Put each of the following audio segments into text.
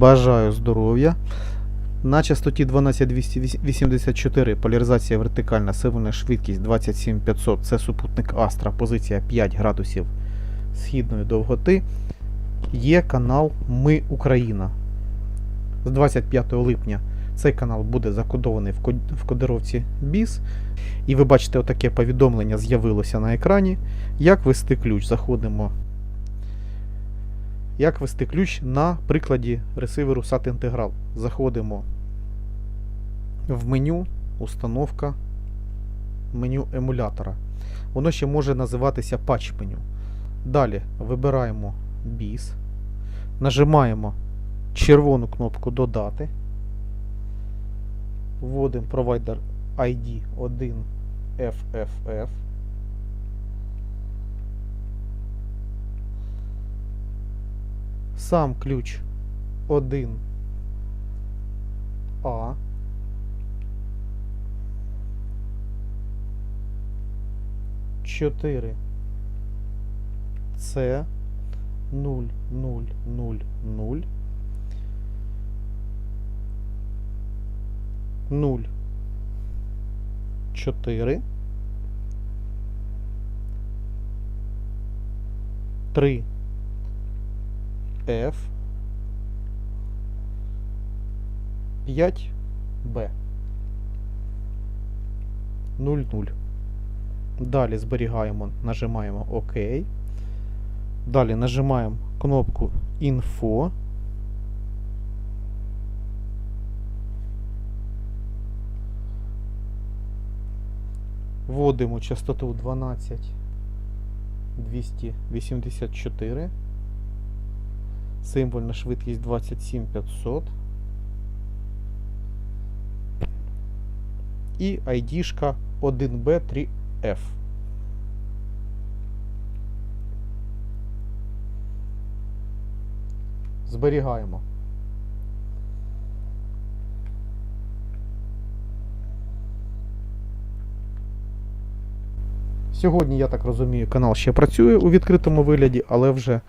бажаю здоров'я. На частоті 12284 поляризація вертикальна, сивна швидкість 27500. Це супутник Астра, позиція 5 градусів східної довготи. Є канал Ми Україна. З 25 липня цей канал буде закодований в кодировці BIS. І ви бачите, отаке повідомлення з'явилося на екрані. Як ввести ключ? Заходимо. Як ввести ключ на прикладі ресиверу SAT Integral. Заходимо в меню, установка, меню емулятора. Воно ще може називатися патч меню. Далі вибираємо BIS, нажимаємо червону кнопку Додати. Вводимо провайдер ID 1 Сам ключ 1 А. Чотири. С нуль нуль нуль нуль. Нуль. Чотири. Три F 5 Б 00. Далі зберігаємо, нажимаємо ОК. Далі нажимаємо кнопку Інфо. Вводимо частоту 12 284. Символьна швидкість 27500. І ID-шка 1B3F. Зберігаємо. Сьогодні, я так розумію, канал ще працює у відкритому вигляді, але вже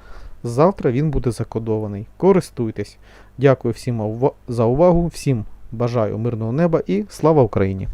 завтра він буде закодований. Користуйтесь. Дякую всім за увагу, всім бажаю мирного неба і слава Україні!